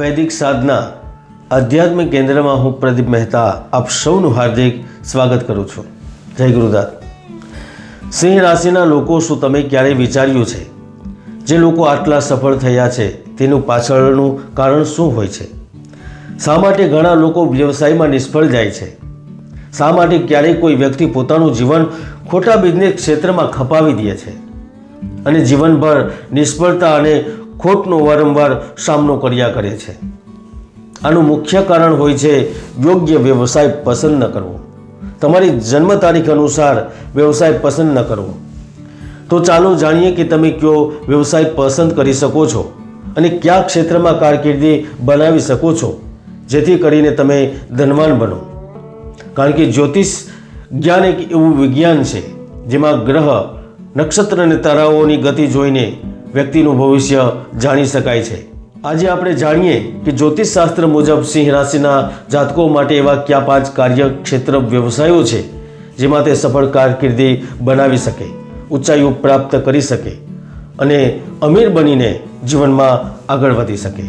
વૈદિક સાધના આધ્યાત્મિક કેન્દ્રમાં હું પ્રદીપ મહેતા આપ સૌનું હાર્દિક સ્વાગત કરું છું. જય ગુરુદાસ. સિંહ રાશિના લોકો શું તમે ક્યારેય વિચાર્યું છે? જે લોકો આટલા સફળ થયા છે, તેનું પાછળનું કારણ શું હોય છે? શા માટે ઘણા લોકો વ્યવસાયમાં નિષ્ફળ જાય છે? શા માટે ક્યારેય કોઈ વ્યક્તિ પોતાનું જીવન ખોટા બિઝનેસ ક્ષેત્રમાં ખપાવી દે છે? અને જીવનભર નિષ્ફળતા અને ખોટનો વારંવાર સામનો કર્યા કરે છે. આનું મુખ્ય કારણ હોય છે યોગ્ય વ્યવસાય પસંદ ન કરવો. તમારી જન્મ તારીખ અનુસાર વ્યવસાય પસંદ ન કરવો. તો ચાલો જાણીએ કે તમે કયો વ્યવસાય પસંદ કરી શકો છો અને કયા ક્ષેત્રમાં કારકિર્દી બનાવી શકો છો, જેથી કરીને તમે ધનવાન બનો. કારણ કે જ્યોતિષ જ્ઞાન એક એવું વિજ્ઞાન છે, જેમાં ગ્રહ, નક્ષત્ર અને તારાઓની ગતિ જોઈને વ્યક્તિનું ભવિષ્ય જાણી શકાય છે. આજે આપણે જાણીએ કે જ્યોતિષ શાસ્ત્ર મુજબ સિંહ રાશિના જાતકો માટે એવા કયા પાંચ કાર્યક્ષેત્ર વ્યવસાયો છે, જેમાં તે સફળ કારકિર્દી બનાવી શકે, ઊંચાઈઓ પ્રાપ્ત કરી શકે અને અમીર બનીને જીવનમાં આગળ વધી શકે.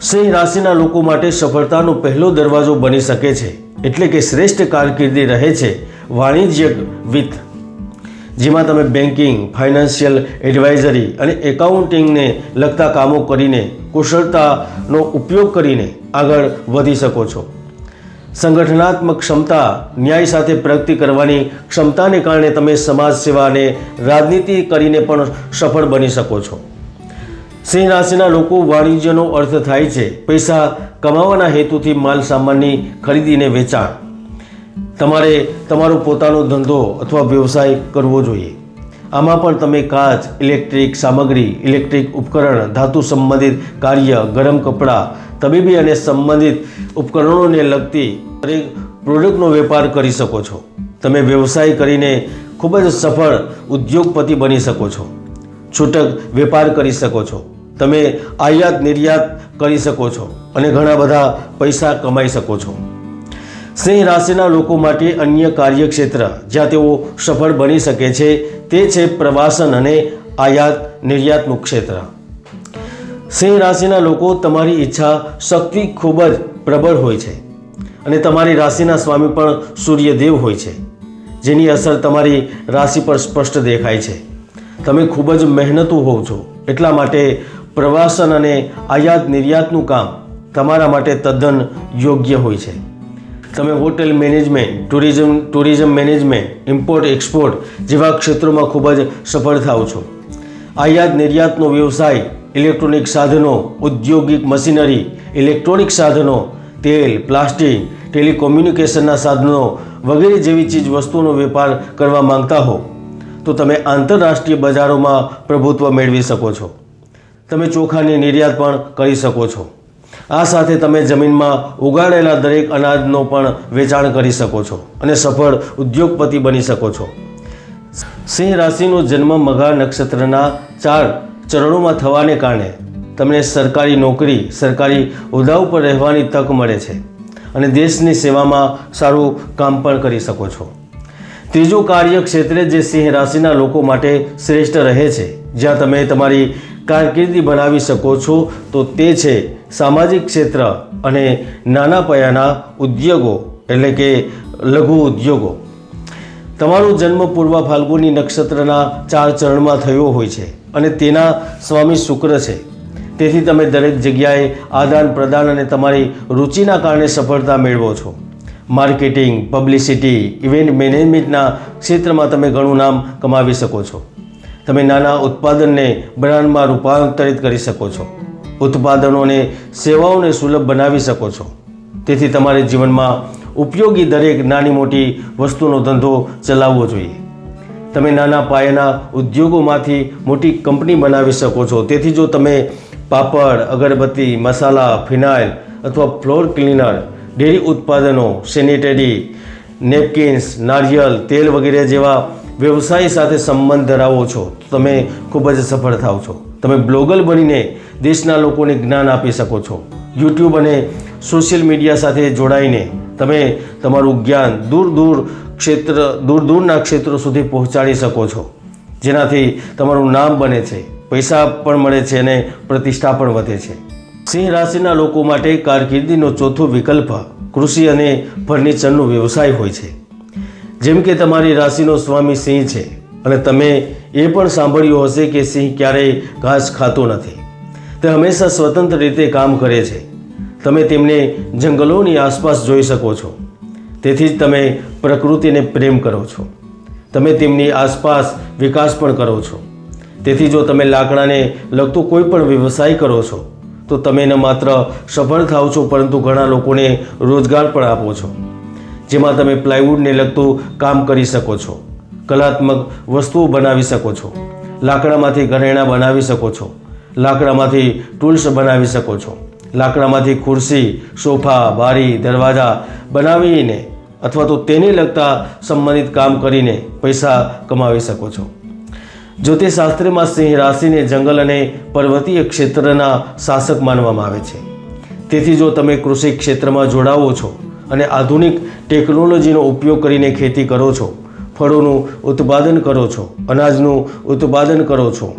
સિંહ રાશિના લોકો માટે સફળતાનો પહેલો દરવાજો બની શકે છે, એટલે કે શ્રેષ્ઠ કારકિર્દી રહે છે વાણિજ્ય વિત્ત જેમાં તમે બેન્કિંગ ફાઇનાન્શિયલ એડવાઇઝરી અને એકાઉન્ટિંગને લગતા કામો કરીને કુશળતાનો ઉપયોગ કરીને આગળ વધી શકો છો. સંગઠનાત્મક ક્ષમતા ન્યાય સાથે પ્રગતિ કરવાની ક્ષમતાને કારણે તમે સમાજ સેવા અને રાજનીતિ કરીને પણ સફળ બની શકો છો. સિંહ રાશિના લોકો વાણિજ્યનો અર્થ થાય છે, પૈસા કમાવાના હેતુથી માલ સામાનની ખરીદીને વેચાણ. તમારે તમારો પોતાનો ધંધો અથવા વ્યવસાય કરવો જોઈએ. આમાં પણ તમે કાચ, ઇલેક્ટ્રિક સામગ્રી, ઇલેક્ટ્રિક ઉપકરણ, ધાતુ સંબંધિત કાર્ય, ગરમ કપડાં, તબીબી અને સંબંધિત ઉપકરણોને લગતી દરેક પ્રોડક્ટનો વેપાર કરી શકો છો. તમે વ્યવસાય કરીને ખૂબ જ સફળ ઉદ્યોગપતિ બની શકો છો. છૂટક વેપાર કરી શકો છો. તમે આયાત નિર્યાત કરી શકો છો અને ઘણા બધા પૈસા કમાઈ શકો છો. સિંહ રાશિના લોકો માટે અન્ય કાર્યક્ષેત્ર, જ્યાં તેઓ સફળ બની શકે છે, તે છે પ્રવાસન અને આયાત નિર્યાતનું ક્ષેત્ર. સિંહ રાશિના લોકો તમારી ઈચ્છા શક્તિ ખૂબ જ પ્રબળ હોય છે અને તમારી રાશિના સ્વામી પણ સૂર્યદેવ હોય છે, જેની અસર તમારી રાશિ પર સ્પષ્ટ દેખાય છે. તમે ખૂબ જ મહેનતુ હોવ છો, એટલા માટે પ્રવાસન અને આયાત નિર્યાતનું કામ તમારા માટે તદ્દન યોગ્ય હોય છે. તમે hotel management, tourism tourism management, import, export જેવા ક્ષેત્રોમાં ખૂબ જ સફળ થાવ છો. આયાત નિર્યાતનો વ્યવસાય, ઇલેક્ટ્રોનિક સાધનો, ઔદ્યોગિક મશીનરી, ઇલેક્ટ્રોનિક સાધનો, તેલ, પ્લાસ્ટિક, ટેલિકોમ્યુનિકેશનના સાધનો વગેરે જેવી ચીજ વસ્તુઓનો વેપાર કરવા માંગતા હો, તો તમે આંતરરાષ્ટ્રીય બજારોમાં પ્રભુત્વ મેળવી શકો છો. તમે ચોખાની નિર્યાત પણ કરી શકો છો. આ સાથે તમે જમીનમાં ઉગાડેલા દરેક અનાજનો પણ વેચાણ કરી શકો છો અને સફળ ઉદ્યોગપતિ બની શકો છો. સિંહ રાશિનો જન્મ મઘા નક્ષત્રના ચાર ચરણોમાં થવાને કારણે તમને સરકારી નોકરી, સરકારી હોદ્દા ઉપર રહેવાની તક મળે છે અને દેશની સેવામાં સારું કામ પણ કરી શકો છો. ત્રીજું કાર્યક્ષેત્રે જે સિંહ રાશિના લોકો માટે શ્રેષ્ઠ રહે છે, જ્યાં તમે તમારી કારકિર્દી બનાવી શકો છો, તો તે છે સામાજિક ક્ષેત્ર અને નાના પાયાના ઉદ્યોગો, એટલે કે લઘુ ઉદ્યોગો. તમારો જન્મ પૂર્વ ફાલ્ગુની નક્ષત્રના ચાર ચરણમાં થયો હોય છે અને તેના સ્વામી શુક્ર છે. તેથી તમે દરેક જગ્યાએ આદાન પ્રદાન અને તમારી રુચિના કારણે સફળતા મેળવો છો. માર્કેટિંગ, પબ્લિસિટી, ઇવેન્ટ મેનેજમેન્ટના ક્ષેત્રમાં તમે ઘણું નામ કમાવી શકો છો. તમે નાના ઉત્પાદનને બ્રાન્ડમાં રૂપાંતરિત કરી શકો છો. ઉત્પાદનોને સેવાઓને સુલભ બનાવી શકો છો. તેથી તમારે જીવનમાં ઉપયોગી દરેક નાની મોટી વસ્તુનો ધંધો ચલાવવો જોઈએ. તમે નાના પાયાના ઉદ્યોગોમાંથી મોટી કંપની બનાવી શકો છો. તેથી જો તમે પાપડ, અગરબત્તી, મસાલા, ફિનાઇલ અથવા ફ્લોર ક્લીનર, ડેરી ઉત્પાદનો, સેનિટરી, નેપકિન્સ, નારિયેલ, તેલ વગેરે જેવા વ્યવસાય સાથે સંબંધ ધરાવો છો, તો તમે ખૂબ જ સફળ થાવ છો. તમે બ્લોગર બનીને દેશના લોકોને જ્ઞાન આપી શકો છો. યુટ્યુબ અને સોશિયલ મીડિયા સાથે જોડાઈને તમે તમારું જ્ઞાન દૂર દૂર ક્ષેત્ર, દૂર દૂરના ક્ષેત્રો સુધી પહોંચાડી શકો છો. જેનાથી તમારું નામ બને છે, પૈસા પણ મળે છે અને પ્રતિષ્ઠા પણ વધે છે. સિંહ રાશિના લોકો માટે કારકિર્દીનો ચોથો વિકલ્પ કૃષિ અને ફર્નિચરનો વ્યવસાય હોય છે. જેમ કે તમારી રાશિનો સ્વામી સિંહ છે. અને તમે એ પણ સાંભળ્યું હશે કે સિંહ ક્યારેય ઘાસ ખાતો નથી. તે હંમેશા સ્વતંત્ર રીતે કામ કરે છે. તમે તેમને જંગલોની આસપાસ જોઈ શકો છો. તેથી જ તમે પ્રકૃતિને પ્રેમ કરો છો. તમે તેમની આસપાસ વિકાસ પણ કરો છો. તેથી જો તમે લાકડાને લગતો કોઈ પણ વ્યવસાય કરો છો, તો તમે ન માત્ર સફળ થાવ છો, પરંતુ ઘણા લોકોને રોજગાર પણ આપો છો. જેમાં તમે પ્લાયવુડને લગતું કામ કરી શકો છો, કલાત્મક વસ્તુઓ બનાવી શકો છો, લાકડામાંથી ઘરેણાં બનાવી શકો છો, લાકડામાંથી ટૂલ્સ બનાવી શકો છો, લાકડામાંથી ખુરશી, સોફા, બારી, દરવાજા બનાવીને અથવા તો તેને લગતા સંબંધિત કામ કરીને પૈસા કમાવી શકો છો. જ્યોતિષશાસ્ત્રમાં સિંહ રાશિને જંગલ અને પર્વતીય ક્ષેત્રના શાસક માનવામાં આવે છે. તેથી જો તમે કૃષિ ક્ષેત્રમાં જોડાવો છો અને આધુનિક ટેકનોલોજીનો ઉપયોગ કરીને ખેતી કરો છો. ફળોનું ઉત્પાદન કરો છો. અનાજનું ઉત્પાદન કરો છો.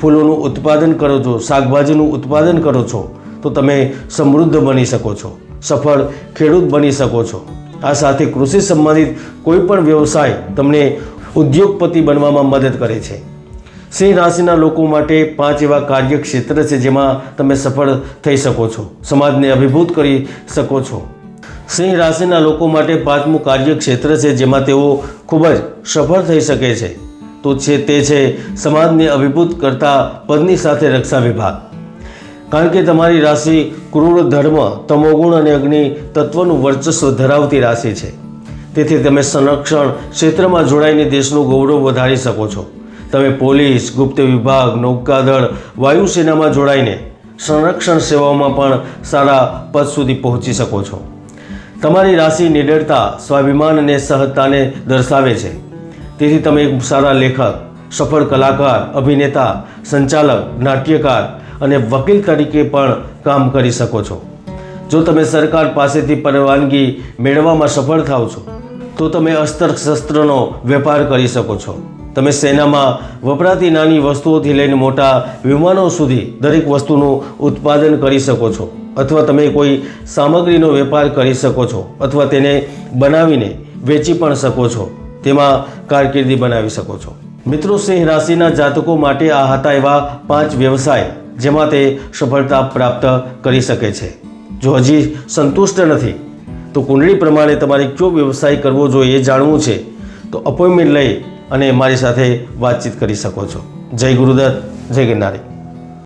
ફૂલોનું ઉત્પાદન કરો છો. શાકભાજીનું ઉત્પાદન કરો છો. તો તમે સમૃદ્ધ બની શકો છો. સફળ ખેડૂત બની શકો છો. આ સાથે કૃષિ સંબંધિત કોઈપણ વ્યવસાય તમને ઉદ્યોગપતિ બનવામાં મદદ કરે છે. સિંહ રાશિના લોકો માટે પાંચ એવા કાર્યક્ષેત્ર છે જેમાં તમે સફળ થઈ શકો છો. સમાજને અભિભૂત કરી શકો છો. સિંહ રાશિના લોકો માટે પાંચમું કાર્યક્ષેત્ર છે, જેમાં તેઓ ખૂબ જ સફળ થઈ શકે છે. તો છે તે છે સમાજને અભિભૂત કરતા પદની સાથે રક્ષા વિભાગ. કારણ કે તમારી રાશિ ક્રૂર ધર્મ, તમોગુણ અને અગ્નિ તત્વનું વર્ચસ્વ ધરાવતી રાશિ છે. તેથી તમે સંરક્ષણ ક્ષેત્રમાં જોડાઈને દેશનું ગૌરવ વધારી શકો છો. તમે પોલીસ, ગુપ્ત વિભાગ, નૌકાદળ વાયુસેનામાં જોડાઈને સંરક્ષણ સેવાઓમાં પણ સારા પદ સુધી પહોંચી શકો છો. તમારી રાશિ નિડરતા, સ્વાભિમાન અને સહજતાને દર્શાવે છે. તેથી તમે એક સારા લેખક, સફળ કલાકાર, અભિનેતા, સંચાલક, નાટ્યકાર અને વકીલ તરીકે પણ કામ કરી શકો છો. જો તમે સરકાર પાસેથી પરવાનગી મેળવવામાં સફળ થાવ છો, તો તમે અસ્ત્ર શસ્ત્રનો વેપાર કરી શકો છો. તમે સેનામાં વપરાતી નાની વસ્તુઓથી લઈને મોટા વિમાનો સુધી દરેક વસ્તુનું ઉત્પાદન કરી શકો છો. અથવા તમે કોઈ સામગ્રીનો વેપાર કરી શકો છો અથવા તેને બનાવીને વેચી પણ શકો છો, તેમાં કારકિર્દી બનાવી શકો છો. મિત્રો, સિંહ રાશિના જાતકો માટે આ હતા એવા પાંચ વ્યવસાય જેમાં તે સફળતા પ્રાપ્ત કરી શકે છે. જો હજી સંતુષ્ટ નથી, તો કુંડળી પ્રમાણે તમારે કયો વ્યવસાય કરવો જોઈએ એ જાણવું છે, તો અપોઇન્ટમેન્ટ લઈ અને મારી સાથે વાતચીત કરી શકો છો. જય ગુરુદત્ત, જય ગિરનારી.